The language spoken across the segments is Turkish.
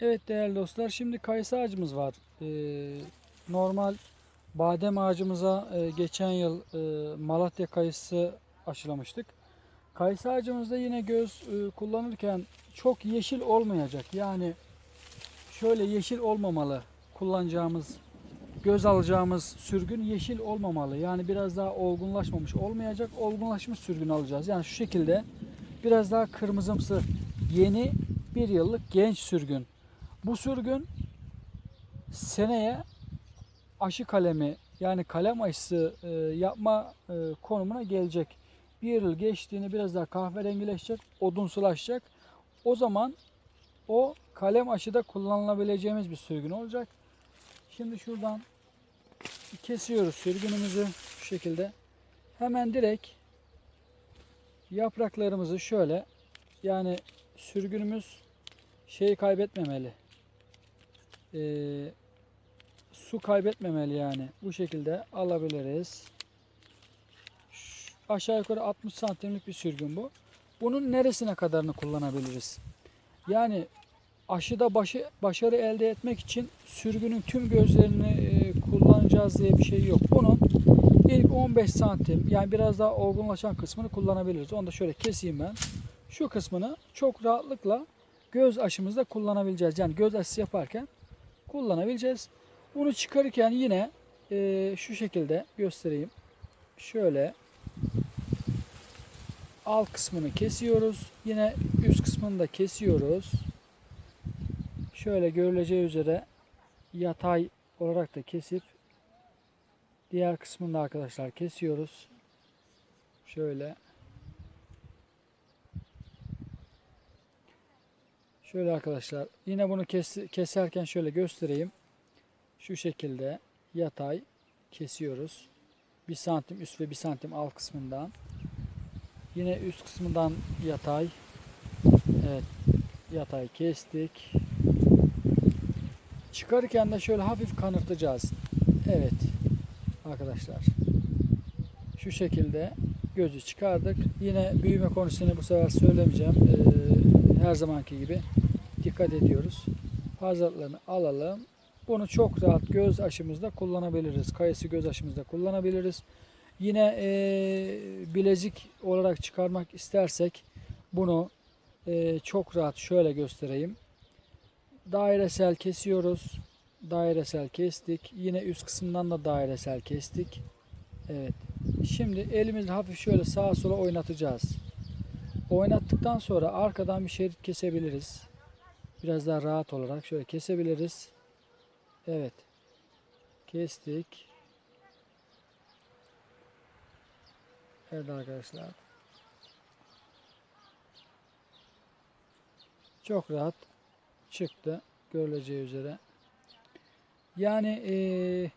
Evet değerli dostlar şimdi kayısı ağacımız var. Ee, normal badem ağacımıza e, geçen yıl e, Malatya kayısı aşılamıştık. Kayısı ağacımızda yine göz e, kullanırken çok yeşil olmayacak. Yani şöyle yeşil olmamalı kullanacağımız göz alacağımız sürgün yeşil olmamalı. Yani biraz daha olgunlaşmamış olmayacak. Olgunlaşmış sürgün alacağız. Yani şu şekilde biraz daha kırmızımsı yeni bir yıllık genç sürgün. Bu sürgün seneye aşı kalemi yani kalem aşısı e, yapma e, konumuna gelecek. Bir yıl geçtiğini biraz daha kahverengileşecek, odunsulaşacak. O zaman o kalem aşıda kullanılabileceğimiz bir sürgün olacak. Şimdi şuradan kesiyoruz sürgünümüzü şu şekilde. Hemen direkt yapraklarımızı şöyle yani sürgünümüz şeyi kaybetmemeli. Ee, su kaybetmemeli yani. Bu şekilde alabiliriz. Şu- aşağı yukarı 60 santimlik bir sürgün bu. Bunun neresine kadarını kullanabiliriz? Yani aşıda başı, başarı elde etmek için sürgünün tüm gözlerini e, kullanacağız diye bir şey yok. Bunun ilk 15 santim yani biraz daha olgunlaşan kısmını kullanabiliriz. Onu da şöyle keseyim ben. Şu kısmını çok rahatlıkla göz aşımızda kullanabileceğiz. Yani göz aşısı yaparken kullanabileceğiz. Bunu çıkarırken yine e, şu şekilde göstereyim. Şöyle alt kısmını kesiyoruz. Yine üst kısmını da kesiyoruz. Şöyle görüleceği üzere yatay olarak da kesip diğer kısmını da arkadaşlar kesiyoruz. Şöyle Şöyle arkadaşlar yine bunu kes, keserken şöyle göstereyim. Şu şekilde yatay kesiyoruz. 1 santim üst ve 1 santim alt kısmından. Yine üst kısmından yatay. Evet yatay kestik. Çıkarırken de şöyle hafif kanırtacağız. Evet arkadaşlar. Şu şekilde gözü çıkardık. Yine büyüme konusunu bu sefer söylemeyeceğim. Ee, her zamanki gibi dikkat ediyoruz. Fazlalıklarını alalım. Bunu çok rahat göz aşımızda kullanabiliriz. Kayısı göz aşımızda kullanabiliriz. Yine e, bilezik olarak çıkarmak istersek bunu e, çok rahat şöyle göstereyim. Dairesel kesiyoruz. Dairesel kestik. Yine üst kısımdan da dairesel kestik. Evet. Şimdi elimizle hafif şöyle sağa sola oynatacağız. Oynattıktan sonra arkadan bir şerit kesebiliriz. Biraz daha rahat olarak şöyle kesebiliriz. Evet. Kestik. Evet arkadaşlar. Çok rahat çıktı görüleceği üzere. Yani eee,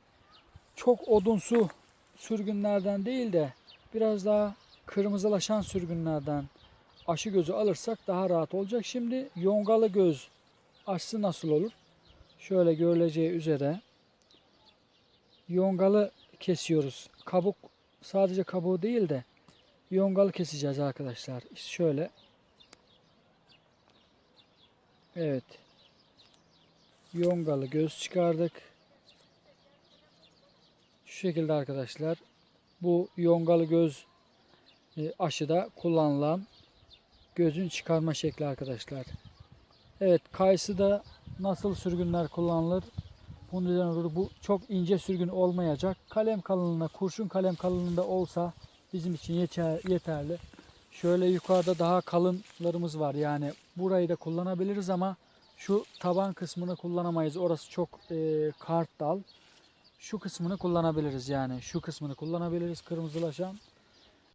çok odunsu sürgünlerden değil de biraz daha kırmızılaşan sürgünlerden aşı gözü alırsak daha rahat olacak. Şimdi yongalı göz aşısı nasıl olur? Şöyle görüleceği üzere yongalı kesiyoruz. Kabuk sadece kabuğu değil de yongalı keseceğiz arkadaşlar. Şöyle. Evet. Yongalı göz çıkardık. Şu şekilde arkadaşlar. Bu yongalı göz e, aşıda kullanılan gözün çıkarma şekli arkadaşlar. Evet kayısıda nasıl sürgünler kullanılır? Bunun üzerine durur. Bu çok ince sürgün olmayacak. Kalem kalınlığında, kurşun kalem kalınlığında olsa bizim için yeter, yeterli. Şöyle yukarıda daha kalınlarımız var. Yani burayı da kullanabiliriz ama şu taban kısmını kullanamayız. Orası çok e, kart dal. Şu kısmını kullanabiliriz yani. Şu kısmını kullanabiliriz kırmızılaşan.